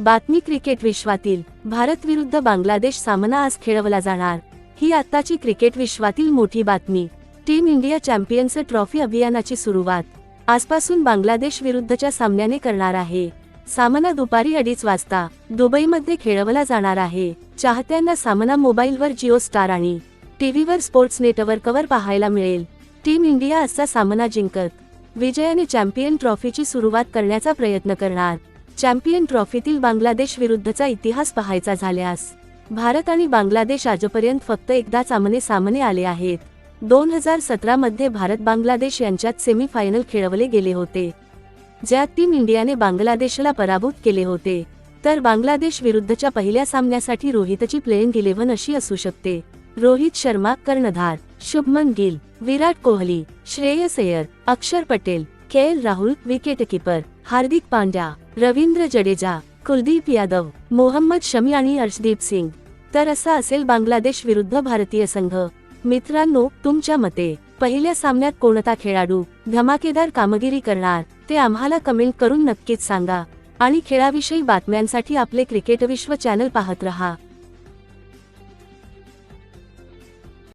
बातमी क्रिकेट विश्वातील भारत विरुद्ध बांगलादेश सामना आज खेळवला जाणार. ही आत्ताची क्रिकेट विश्वातील मोठी बातमी. टीम इंडिया चॅम्पियन्स ट्रॉफी अभियानाची सुरुवात. आजपासून बांगलादेश विरुद्धच्या सामन्याने करणार आहे. सामना दुपारी अडीच वाजता दुबईमध्ये खेळवला जाणार आहे. चाहत्यांना सामना मोबाईलवर जिओ स्टार आणि टीव्हीवर स्पोर्ट्स नेटवर्कवर पाहायला मिळेल. टीम इंडिया आजचा सामना जिंकत. विजयाने चॅम्पियन ट्रॉफीची सुरुवात करण्याचा प्रयत्न करणार. चॅम्पियन ट्रॉफीतील बांगलादेश विरुद्धचा इतिहास पाहायचा झाल्यास भारत आणि बांगलादेश आजपर्यंत फक्त एकदा सामने सामने आले आहेत. दोन हजार सतरा मध्ये भारत बांगलादेश यांच्यात सेमीफायनल खेळवले गेले होते. ज्यात टीम इंडियाने बांगलादेशला पराभूत केले होते. तर बांगलादेश विरुद्धच्या पहिल्या सामन्यासाठी रोहितची प्लेइंग इलेव्हन अशी असू शकते. रोहित शर्मा कर्णधार Shubman Gill Virat Kohli Shreyas Iyer Axar Patel K L Rahul wicketkeeper Hardik Pandya. Ravindra Jadeja Kuldeep Yadav Mohammed Shami आणि अर्शदीप सिंग. तर असा असेल बांगलादेश विरुद्ध भारतीय संघ. मित्रांनो तुमच्या मते पहिल्या सामन्यात कोणता खेळाडू धमाकेदार कामगिरी करणार ते आम्हाला कमेंट करून नक्कीच सांगा. आणि खेळाविषयी बातम्यांसाठी आपले क्रिकेट विश्व चॅनल पाहत रहा.